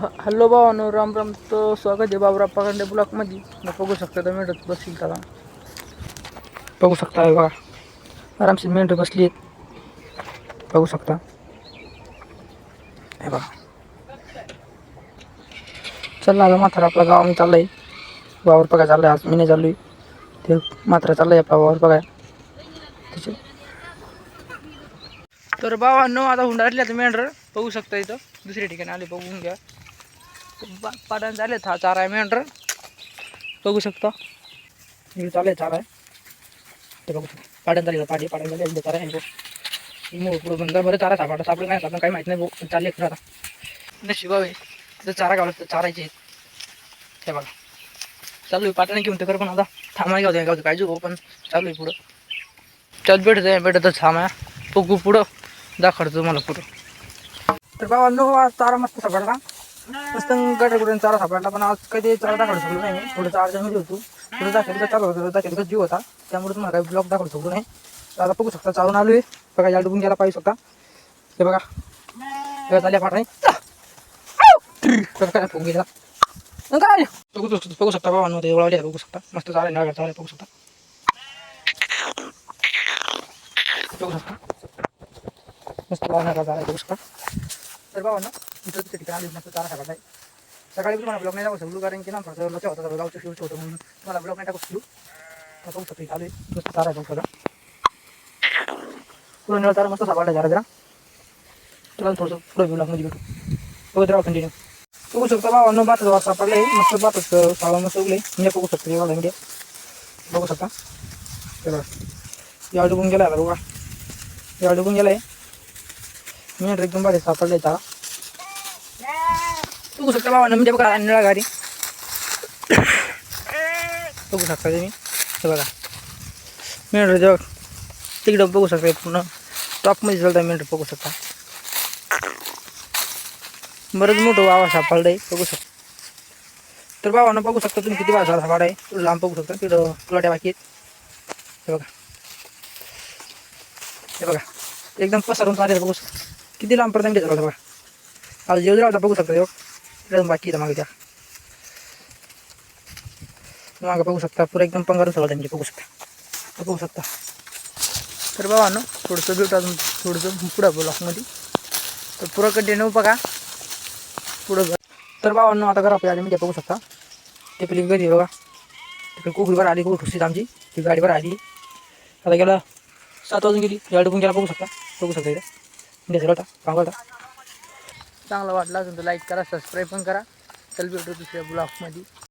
Hello भावानो Ram Ram. तो स्वागत आहे बाबरा पगांडे ब्लॉकमध्ये न बघू शकता तर मेंढत बसतील त्याला. बघू शकता बघा. आरामशीर मेंढ बसली आहेत. बघू शकता. हे बघा. चला आता मात्र आपला गाव मी चाललंय. वावर बघा चाललंय आज. मी नाही चाललोय. ते मात्र चाललंय आपला वावर बघा त्याचे तर भावांनो आता हुंडारले आता मेंढर. बघू शकता इथं. दुसऱ्या ठिकाणी आले बघून घ्या. पाड्यान झाले हा चारा आहे मेंढर. बघू शकता. इकडे चालू आहे चारा आहे. ते बघू शकता. पाड्यान झाले पाडी पाड्यान झाले चारा आहे. बघ. ही पुढं बंद बरं चारा सापडा सापडलं नाही सापडलं काही माहीत नाही. भाऊ चालले खरं आता. नशिबाव आहे. तिथं चारा गावला तर चारायचे हे बघा. चालू आहे. पाट्याने घेऊन ते कर पण आता थांबा गावते. गावते पाहिजे भाऊ पण चालू आहे पुढं. त्यात भेटत आहे भेटतच थांबा. बघू पुढं. दाखवतो मला पुढं. तर बाबा नो आज चारा मस्त सापडला. मस्त गडगडून चारा सापडला पण आज कधी चारा दाखवू शकलो नाही मी. थोडं चार होतो. थोडं दाखवलं चालू होतं दाखवलं जीव होता. त्यामुळे तुम्हाला काही ब्लॉग दाखवू शकलो नाही. आता बघू शकता चालून आहे बघा या डुबून गेला पाहिजे शकता हे बघा. हे चालल्या पाठ नाही काय फोन गेला काय? बघू बघू शकता बाबा नो ते ओळावले बघू शकता. मस्त चालेल ना चालेल बघू शकता. बघू शकता. मस्त वाहणार चालेल बघू शकता. तर बाबा तिथं तिथे ठिकाणी मस्त चारा टाकायचा आहे सकाळी तुम्हाला ब्लॉग नाही टाकू शकलो कारण की ना फक्त लक्ष होतं गावचं शिवचं होतं म्हणून तुम्हाला ब्लॉग नाही टाकू शकलो तर बघू शकतो चालू आहे मस्त चारा आहे बघू शकता पुढे निळा चारा मस्त सापडला जरा जरा तुला थोडंसं पुढे ब्लॉगमध्ये भेटू बघत राहा कंटिन्यू बघू शकता बाबा न बातच वाज सापडला मस्त बातच सावा मस्त उगले मी बघू शकतो एवढा इंडिया बघू शकता हे या डुबून गेला आता बघा या डुबून गेलाय मी एकदम भारी सापडलाय चारा बघू शकता बाबा म्हणजे बघा निळा गाडी. बघू शकता तुम्ही. हे बघा. मेंढर जेव्हा तिकडं बघू शकता पूर्ण. टॉपमध्ये चालता मेंढर बघू शकता. बरंच मोठं वावा आहे बघू शकता. तर बाबांना बघू शकता तुम्ही किती वाजा सापड आहे. तुला लांब बघू शकता. तिकडं प्लॉट्या बाकी हे बघा. हे बघा. एकदम पसरून चालेल बघू शकता. किती लांब पर्यंत बघा आज जेवढं राहता बघू शकता एकदम बाकी आहे मागे त्या. मागं बघू शकता पुरा एकदम पंगारून सगळं त्यांची बघू शकता. बघू शकता. तर बाबा ना थोडंसं बिट अजून थोडंसं पुढं ब्लॉकमध्ये तर पुरं कंटिन्यू बघा. पुढं तर बाबांनो आता घरा आपल्या मी बघू शकता. ते पहिली घरी बघा. तिकडे कोकरीवर आली खूप खुशी आमची. ती गाडीवर आली. आता गेला सात वाजून गेली. गाडी पण गेला बघू शकता. बघू शकता इथं. इंडिया होता पांगवता चांगला वाटला असेल तर लाईक करा सबस्क्राईब पण करा. चल भेटू दुसऱ्या ब्लॉगमध्ये